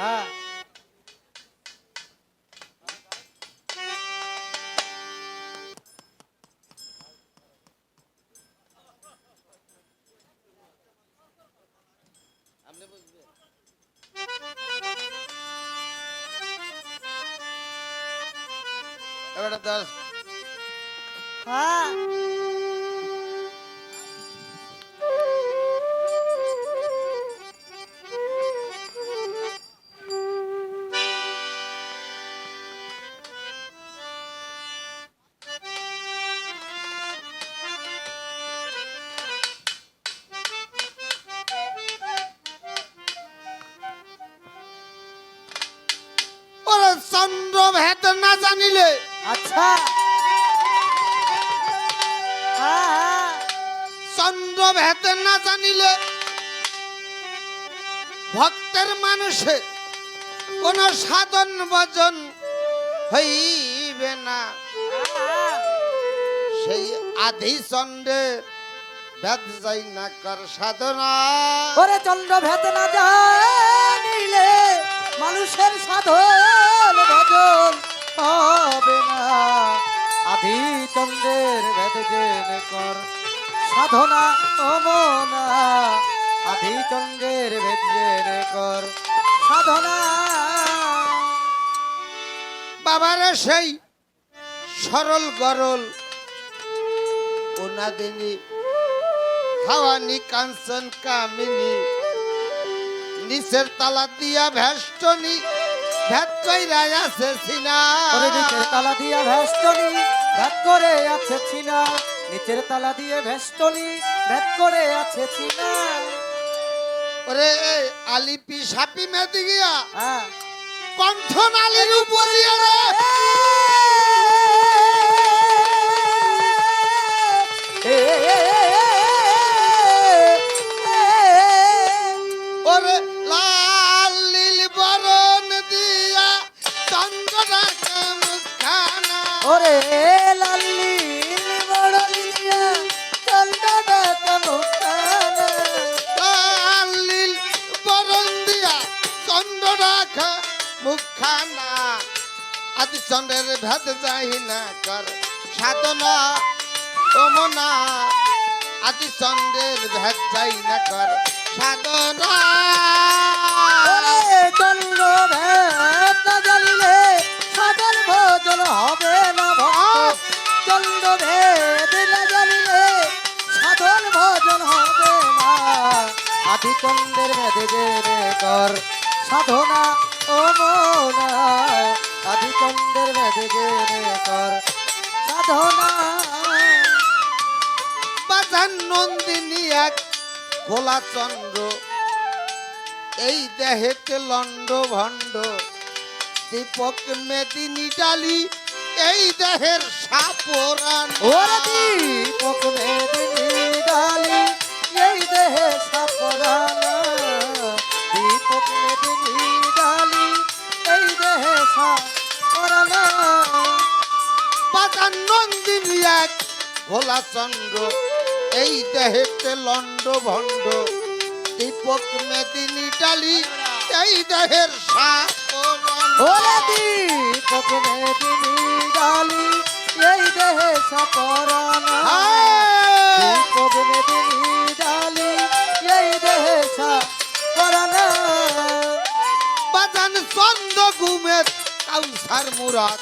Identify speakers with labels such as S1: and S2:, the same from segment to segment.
S1: হ্যাঁ।
S2: এবারে দশ। চন্দ্র না জানিলে ভক্তের মানুষে কোন সাধন ভজন হইবে না। সেই আধি চন্দ্রে ভেদ যাই না কর সাধনা
S1: ওরে চন্দ্র ভেদ না জানিলে মানুষের সাধন ভজন হবে না চন্দ্রের ভেদ জেনে কর। সাধনা অমনা আধি চন্দ্রের ভেদ কর। সাধনা।
S2: বাবারে সেই সরল গরল ওনাদিনী হাওয়ানি কাঞ্চন কামিনী, নিচের তালা দিয়া ভেষ্টনি ভেদ কইরা আছে সিনা
S1: ওরে নিচের তালা দিয়ে ভেষ্টনি ভেদ করে আছে ছিনা নিচের তালা দিয়ে ভেষ্টনি ভেদ করে আছে ছিনা
S2: ওরে আলিপি সাপি মেদি গিয়া
S1: হ্যাঁ
S2: কণ্ঠ নালির উপরিয়া রে ওরে
S1: ওরে লাল্লি বড়লিয়া চন্দনা কামুকানা
S2: লাল নীল বরণ দিয়া চন্দ্রা মুখানা আদি চন্দ্রের ভেদ যাই না কর সাধনা তমনা আদি চন্দ্রের ভেদ যাই না কর সাধনা।
S1: চন্দ্র চন্দ্র ভেদ সাধন ভোজন হবে না। আদি ভেদ জেনে কর সাধনা ও মনা। আদি ভেদ জেনে কর সাধনা।
S2: বাজান নন্দিনী এক গোলা চন্দ্র। এই দেহেতে লন্ড ভণ্ড। দীপক মেদিনী ডালি এই দেহের সাপরান
S1: ওরে দীপক মেদিনী ডালি এই দেহে সাপরানা দীপক মেদিনী ডালি এই দেহে সাপরানা।
S2: বাজান নন্দিনী এক গোলা চন্দ্র এই দেহেতে লন্ড ভণ্ড। দীপক মেদিনী ডালি এই দেহের সাপরান।
S1: ওরে দীপক মেদিনী ডালি এই দেহে মেদিনী ডালি এই দেহে সাপরানা
S2: বাজান চন্দ ঘুমের কাউসার মুরাদ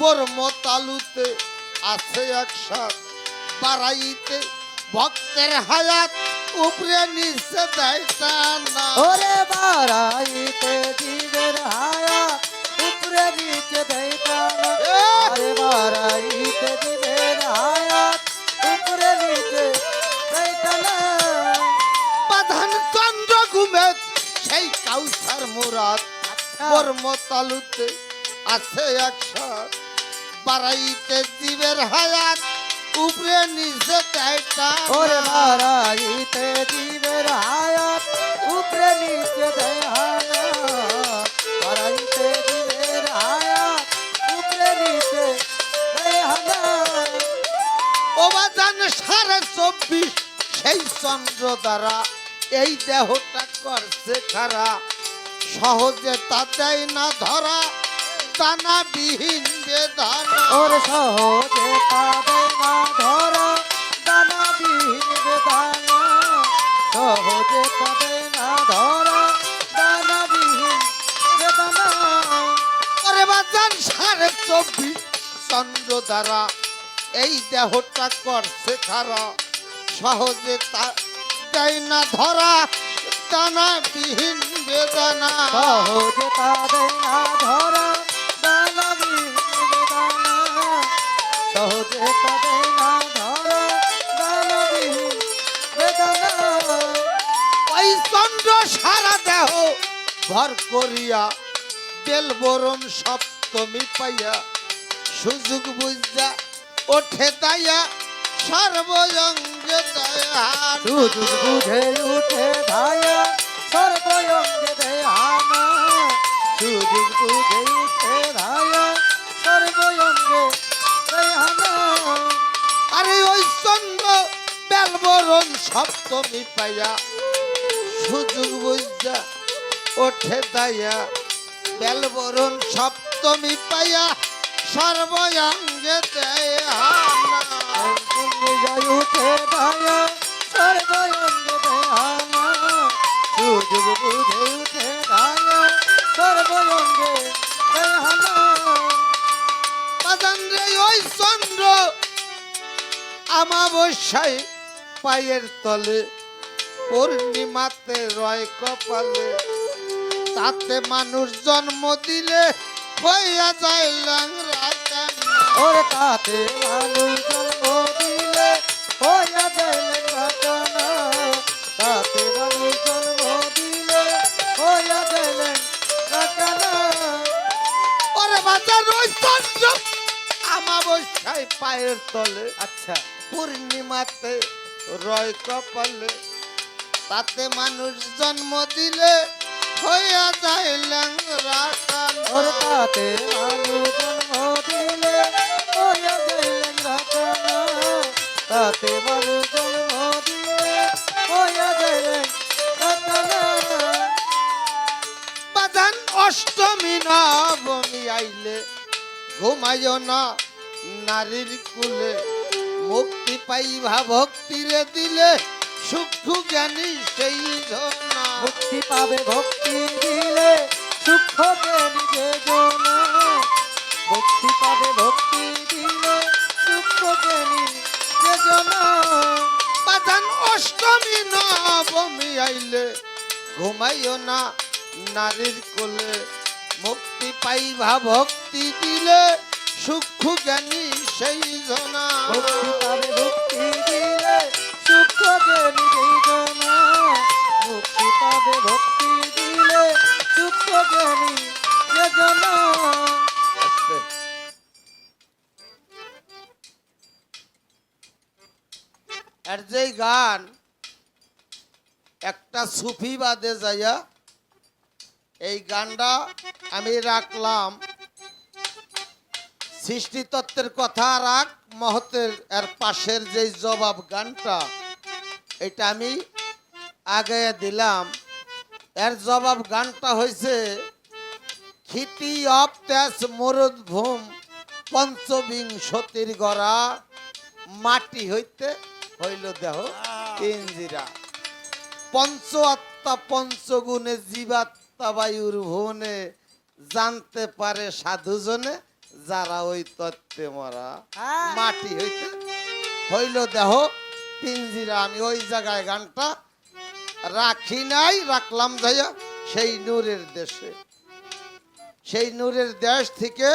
S2: বর্ম তালুতে আছে একসাথ বাড়াইতে ভক্তের হায়াত উপরে নিচে দেয় টানা।
S1: ওরে বারাইতে জীবের হায়া উপরে নিচে দেইতানা আরে বারাইতে জীবের হায়া উপরে নিচে দেইতানা
S2: বাজান চন্দ্র ঘুমের সেই কাউসার মুরাদ বর্ম তালুতে আছে একসাথ বাড়াইতে জীবের হায়াত উপরে নিচে দেয়
S1: ওরে
S2: টানা।
S1: বারাইতে জীবের হায়া উপরে নিচে দেহানা বারাইতে
S2: বাজান সাড়ে চব্বিশ সেই চন্দ্র দ্বারা এই দেহটা করছে খারা। সহজে তা দেয় না ধরা দানা বিহীন বেদানা।
S1: ওরে সহজে পাবে না ধরা দানা বিহীন বেদানা। সহজে পাবে না ধরা দানা বিহীন বেদানা।
S2: ওরে বাজান সাড়ে চব্বিশ চন্দ্র দ্বারা এই দেহটা করছে খারা সহজে তা দেয় না ধরা দানা বিহীন বেদনা।
S1: সহজে পাবে না ধরা দানা বিহীন বেদানা। সহজে না ধরা দানা বিহীন বেদানা।
S2: ওই চন্দ্র সারা দেহ ভর করিয়া বেল বরণ সপ্তমী পাইয়া সুযোগ বুঝা ওঠে
S1: সুযোগ বুঝে উঠে ধায়া সর্বয়ঙ্গে দেহানা সুযোগ বুঝে উঠে ধায়া সর্বয়ঙ্গে দেহানা
S2: আরে ওই চন্দ্র বেল বরণ সপ্তমী পাইয়া সুযোগ বুঝা ওঠে দায়া বেল বরণ সপ্তমী পাইয়া সর্বঙ্গে দয়া
S1: জয় উঠে ধায়া সর্বয়ঙ্গে দেহানা সুযোগ বুঝে উঠে ধায়া সর্বয়ঙ্গে দেহানা
S2: বাজান রে ওই চন্দ্র আমাবস্যায় পায়ের তলে, পূর্ণিমাতে রয় কপালে, তাতে মানুষ জন্ম দিলে হইয়া ল্যাংরা কান্না।
S1: ওরে তাতে মানুষ জন্ম দিলে হইয়া যাইলে ঘটনা তাতে মানুষ জন্ম দিলে হইয়া যাইলে ঘটনা
S2: ওরে বাজার ওই চন্দ্র। আমাবস্যায় পায়ের তলে
S1: আচ্ছা।
S2: পূর্ণিমাতে রয় কপালে তাতে মানুষ জন্ম দিলে হইয়া যায় ল্যাংরা
S1: তাতে মানুষ জন্ম দিলে হইয়া যাইলে ঘটনা তাতে মানুষ জন্ম দিলে ঘটনা
S2: বাজান অষ্টমী নবমী আইলে ঘুমাইও না, নারীর কুলে মুক্তি পাইবা ভক্তিরে দিলে সূক্ষ্ম জ্ঞানী সেই জনা
S1: মুক্তি পাবে ভক্তি
S2: ঘুমাইও না নারীর কোলে মুক্তি পাইবা ভক্তি দিলে সূক্ষ্ম জ্ঞানী সেই জনা।
S1: পাবে ভক্তি দিলে সুখ নিজে জনা। মুক্তি পাবে ভক্তি দিলে জনা।
S2: আর যেই গান একটা সুফি বাদে যাইয়া এই গানটা আমি রাখলাম। সৃষ্টিতত্ত্বের কথা রাখ, মহতের এর পাশের যে জবাব গানটা, এটা আমি আগে দিলাম। এর জবাব গানটা হয়েছে খিতি অপ তেজ মরুদ ভূম পঞ্চবিংশতির গড়া, মাটি হইতে হইল দেহ ইঞ্জিরা। পঞ্চ আত্মা পঞ্চগুণে জীবাত্মা বায়ুর ভুবনে জানতে পারে সাধুজনে যারা ওই তত্ত্বে মরা।
S1: হ্যাঁ।
S2: মাটি হইতে হইল দেহ পিঞ্জিরা আমি ওই জায়গায় গানটা রাখি নাই রাখলাম যাইয়া সেই নূরের দেশে। সেই নূরের দেশ থেকে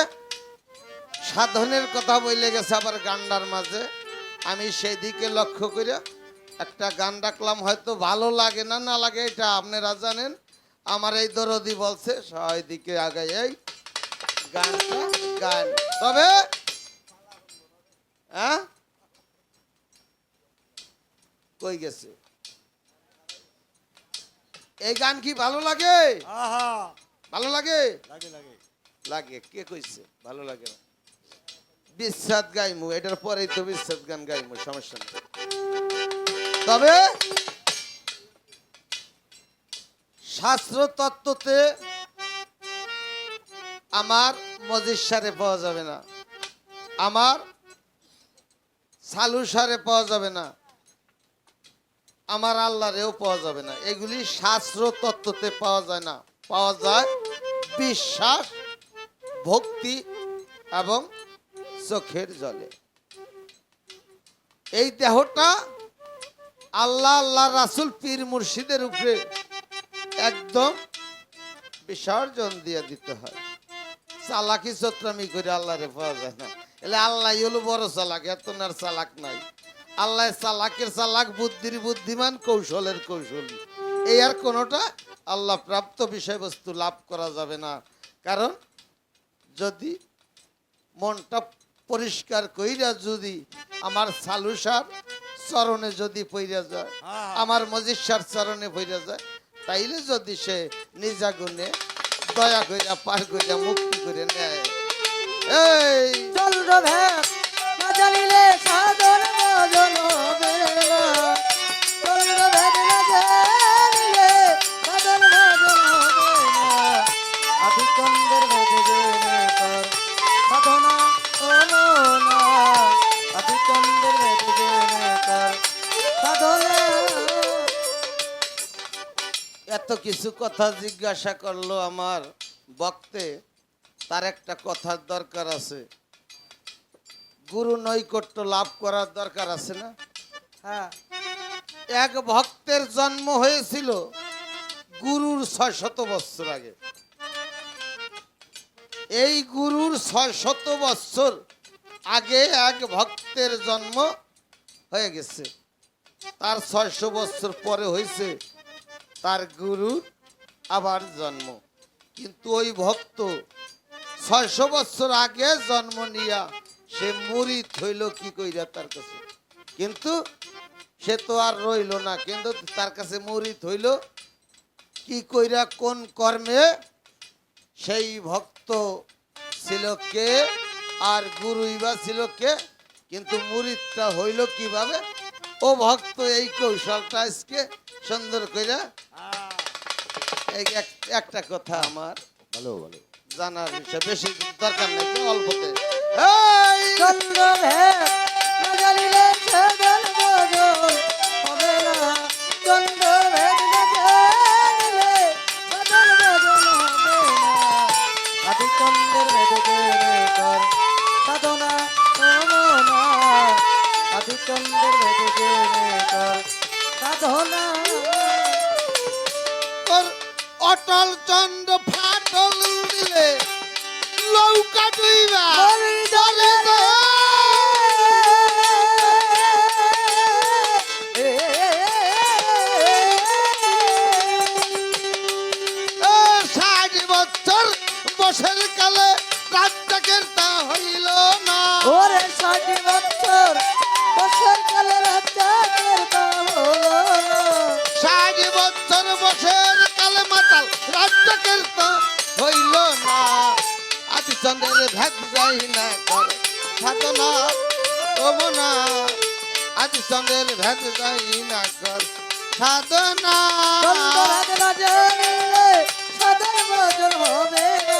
S2: সাধনের কথা বলে গেছে আবার গান্ডার মাঝে। আমি সেই দিকে লক্ষ্য করে একটা গান ডাকলাম হয়তো ভালো লাগে না না লাগে এটা আপনারা জানেন। আমার এই দরদি বলছে সবাই দিকে আগে এই গানটা গান। তবে হ্যাঁ? কই গেছে? এই গান কি ভালো লাগে? ভালো লাগে?
S3: লাগে
S2: কে কইছে? ভালো লাগে না। বিশ্বনাথ গাইমু এটার পরেই তো বিশ্বনাথ গান গাইমু সমস্যা নেই। তবে শাস্ত্র তত্ত্বতে আমার মজিসারে পাওয়া যাবে না। আমার সালুসারে পাওয়া যাবে না। আমার আল্লাহরেও পাওয়া যাবে না। এগুলি শাস্ত্র তত্ত্বতে পাওয়া যায় না। পাওয়া যায় বিশ্বাস, ভক্তি এবং চোখের জলে। এই দেহটা আল্লাহ আল্লাহ রাসুল পীর মুর্শিদের উপরে একদম বিসর্জন দিয়ে দিতে হয়। চালাকি চত্রামি করে আল্লাহরে পাওয়া যায় না। এলে আল্লাহ হলো বড় চালাক, এত নার চালাক নাই। আল্লাহ চালাকের চালাক বুদ্ধির বুদ্ধিমান, কৌশলের কৌশলী। এই আর কোনোটা আল্লাহ প্রাপ্ত বিষয়বস্তু লাভ করা যাবে না। কারণ যদি মনটা পরিষ্কার কইরা যদি আমার সালুসার চরণে যদি পইরা যায় আমার মজিষার চরণে পইরা যায় তাইলে যদি সে নিজা গুণে দয়া কইরা পার কইরা মুক্তি করে নেয়। এই!
S1: চন্দ্র ভেদ না জানিলে সাধন ভজন হবে না। চন্দ্র ভেদ না জানিলে সাধন ভজন হবে না। আদি চন্দ্রের ভেদ জেনে সাধনা হলো
S2: কিছু কথা জিজ্ঞাসা করল আমার বক্তে তার একটা কথার দরকার আছে। গুরু নৈকট্য লাভ করার দরকার আছে না?
S1: হ্যাঁ।
S2: এক ভক্তের জন্ম হয়েছিল গুরুর ছয় শত বৎসর আগে। এই গুরুর ছয় শত বৎসর আগে এক ভক্তের জন্ম হয়ে গেছে। তার ছয়শো বৎসর পরে হয়েছে তার গুরুর আবার জন্ম। কিন্তু ওই ভক্ত ছয়শো বৎসর আগে জন্ম নিয়া সে মুড়ি থইল কি কইরা তার কাছে? কিন্তু সে তো আর রইল না, কিন্তু তার কাছে মুড়ি হইল কি কইরা, কোন কর্মে? সেই ভক্ত ছিল কে আর গুরুই বা ছিল কে? কিন্তু মুরিদটা হইল কীভাবে? ও ভক্ত এই কৌশলটা আজকে সুন্দর কইরা একটা কথা আমার
S3: ভালো ভালো।
S2: জানার বিষয় বেশি দরকার নেই তো অল্পতে। এই
S1: সাধনা
S2: তমনা আদি চন্দ্রের ভেদ যাই না কর। সাধনা
S1: সাধন ভজন হবে না।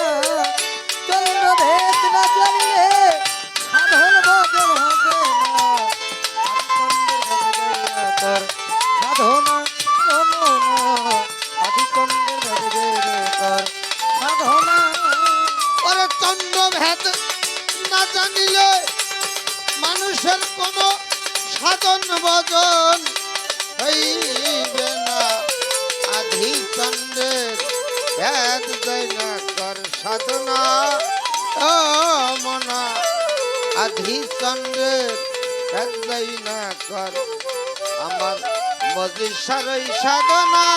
S1: চন্দ্রভেদ না জানিলে সাধন ভজন হবে না। সাধনা নমনা আদি চন্দ্রের ভজন সাধনা
S2: চন্দ্র ভেদ না জানিলে মানুষের কোনো সাধন ভজন হইবে না। আধি চন্দ্রের ভেদ দেয় না কর সাধনা, ও মনা। আধি চন্দ্রের ভেদ দেয় না কর, আমার সাধনা।